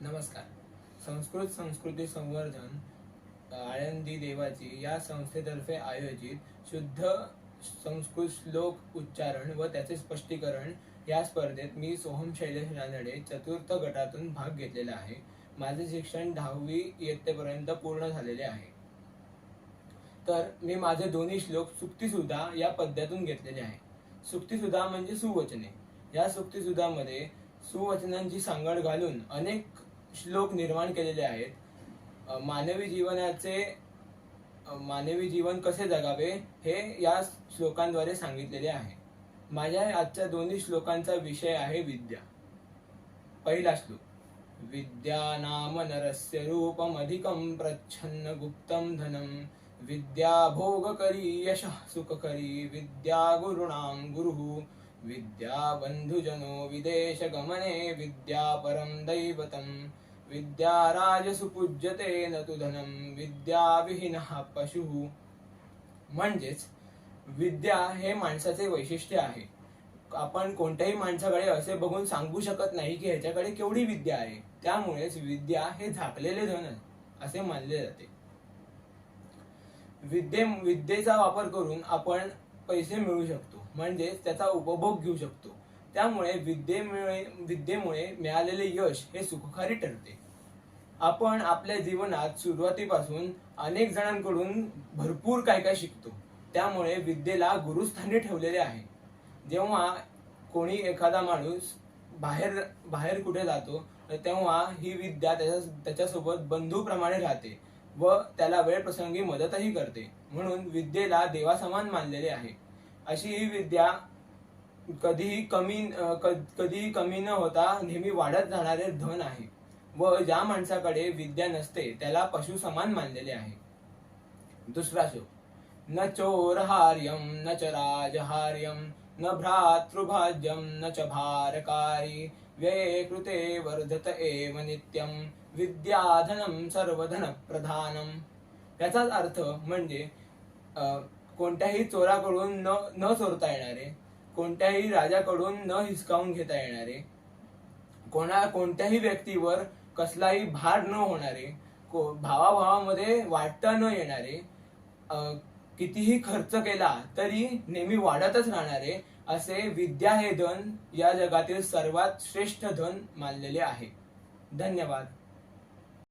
नमस्कार. संस्कृत संस्कृती संवर्धन आळंदी देवाची या संस्थेतर्फे आयोजित शुद्ध संस्कृत श्लोक उच्चारण व त्याचे स्पष्टीकरण या स्पर्धेत मी सोहम शैलेश रानडे चतुर्थ गटातून भाग घेतलेला आहे. माझे शिक्षण दहावी इयत्तेपर्यंत पूर्ण झालेले आहे. तर मी माझे दोन्ही श्लोक सुक्तीसुद्धा या पद्यातून घेतलेले आहे. सुक्तीसुद्धा म्हणजे सुवचने. या सुक्तीसुधामध्ये सुवचनांची सांगड घालून अनेक श्लोक निर्माण केलेले आहेत. मानवी जीवनाचे मानवी जीवन कसे जगावे हे या श्लोकांद्वारे सांगितलेले आहे. माझ्या आजच्या दोन्ही श्लोकांचा विषय आहे विद्या. पहिला श्लोक विद्या नाम नरस्य रूपमधिकं प्रच्छन्न गुप्तं धनं विद्या भोगकरी यशः सुखकरी विद्या गुरुणां गुरुः। विद्या बन्धुजनो विदेशगमने विद्या परं दैवतं। विद्या राजसुपूज्यते न तु धनं विद्याविहीनः पशुः। म्हणजेच विद्या हे माणसाचे वैशिष्ट्य आहे. आपण कोणत्याही माणसाकडे असे बघून सांगू शकत नाही की ह्याच्याकडे केवढी विद्या आहे. त्यामुळेच विद्या हे झाकलेले धन आहे, असे मानले जाते. विद्ये विद्येचा वापर करून आपण पैसे मिळवू शकतो. म्हणजेच त्याचा उपभोग घेऊ शकतो. त्यामुळे विद्येमुळे विद्येमुळे मिळालेले यश हे सुखकारी ठरते. आपण आपल्या जीवनात सुरुवातीपासून अनेक जणांकडून भरपूर काय काय शिकतो. त्यामुळे विद्येला गुरुस्थानी ठेवलेले आहे. जेव्हा कोणी एखादा माणूस बाहेर बाहेर कुठे जातो तर तेव्हा ही विद्या त्याच्या त्याच्यासोबत बंधूप्रमाणे राहते व त्याला वेळप्रसंगी मदतही करते. म्हणून विद्येला देवासमान मानलेले आहे. अशी ही विद्या कधीही कमी क- कधीही कमी न होता नेहमी वाढत जाणारे धन आहे व ज्या माणसाकडे विद्या नसते त्याला पशु समान मानलेले आहे. दुसरा शोक न चोरहार्यं न च राजहार्यं न भ्रातृभाज्यं न च भारकारी व्यये कृते वर्धत एव नित्यं विद्याधनम सर्वधन प्रधानम याचाच अर्थ म्हणजे कोणत्याही चोराकडून न न चोरता येणारे कोणत्याही राजाकडून न हिसकावून घेता येणारे कोणा कोणत्याही व्यक्तीवर कसलाही भार न होणारे को भावाभावामध्ये वाटता न येणारे कितीही खर्च केला तरी नेहमी वाढतच राहणारे असे विद्या हे धन या जगातील सर्वात श्रेष्ठ धन मानलेले आहे. धन्यवाद.